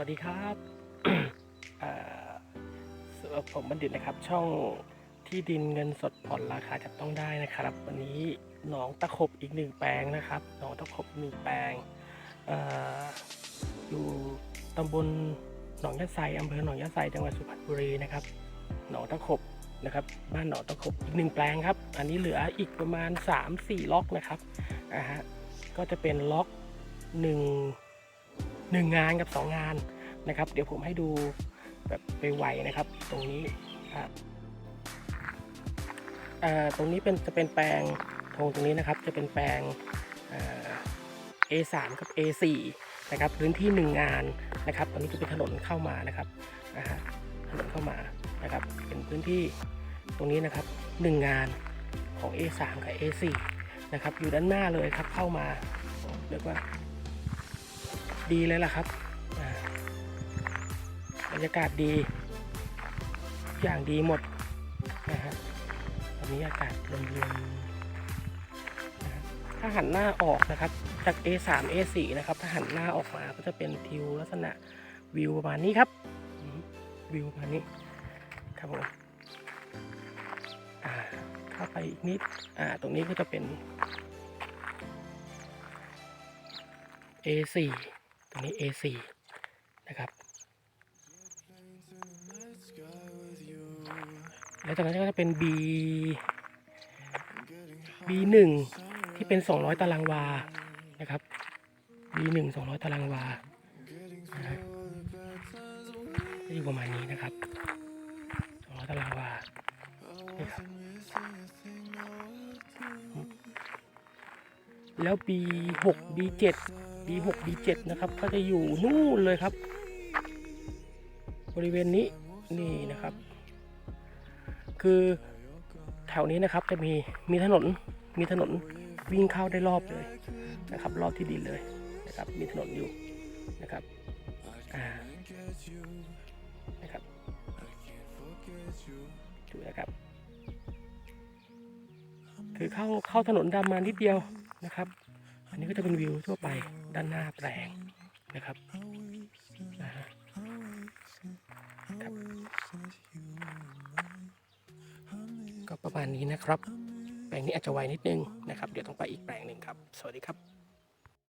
วัสดีครับผมบัณฑิตนะครับ ช่องที่ดินเงินสดผ่อนราคาจับต้องได้นะครับ วันนี้หนองตะขบอีกหนึ่งแปลงนะครับหนองตะขบหนึ่งแปลงออยู่ตำบลหนองยะไซอำเภอหนองยะไซจังหวัดสุพรรณบุรีนะครับ หนองตะขบนะครับ บ้านหนองตะขบอีกหนึ่งแปลงครับ อันนี้เหลืออีกประมาณ 3-4 ล็อกนะครับอ่าฮะก็จะเป็นล็อกห นึ่งหนึ่งงานกับสองงานนะครับ เดี๋ยวผมให้ดูแบบไปไวนะครับ ตรงนี้ครับตรงนี้เป็นจะเป็นแปลงทงตรงนี้นะครับ จะเป็นแปลงเอ่อ A3 กับ A4 นะครับพื้นที่หนึ่งงานนะครับตรงนี้จะเป็นถนนเข้ามานะครับนะฮะถนนเข้ามานะครับเป็นพื้นที่ตรงนี้นะครับหนึ่งงานของ A3 กับ A4 นะครับอยู่ด้านหน้าเลยครับเข้ามาเรียกว่า ดีเลยล่ะครับอาบรรยากาศดีทุกอย่างดีหมดนะฮะตอนนี้อากาศลมๆนะฮะถ้าหันหน้าออกนะครับ จาก A3 A4 นะครับ ถ้าหันหน้าออกมาก็จะเป็นทิวลักษณะวิวประมาณนี้ครับ วิวประมาณนี้ครับผมอ่าเข้าไปอีกนิดอ่าตรงนี้ก็จะเป็น A4 ตรงนี้ A4 นะครับ แล้วจากนั้นก็จะเป็น B B1 ที่เป็น 200 ตารางวา นะครับ B1 200 ตารางวานะอยู่ประมาณนี้นะครับ 200 ตารางวา นี่ครับ แล้ว B6 B7 B6 B7 นะครับ ก็จะอยู่นู่นเลยครับ บริเวณนี้นี่นะครับ คือแถวนี้นะครับจะมีมีถนนมีถนนวิ่งเข้าได้รอบเลยนะครับ รอบที่ดินเลยนะครับ มีถนนอยู่นะครับนะครับดูนะครับ คือเข้าเข้าถนนดำมานิดเดียวนะครับ นนี้ก็จะเป็นวิวทั่วไปด้านหน้าแปลงนะครับนะฮะครับก็ประมาณนี้นะครับ แปลงนี้อาจจะไวนิดนึงนะครับ เดี๋ยวต้องไปอีกแปลงหนึ่งครับ สวัสดีครับ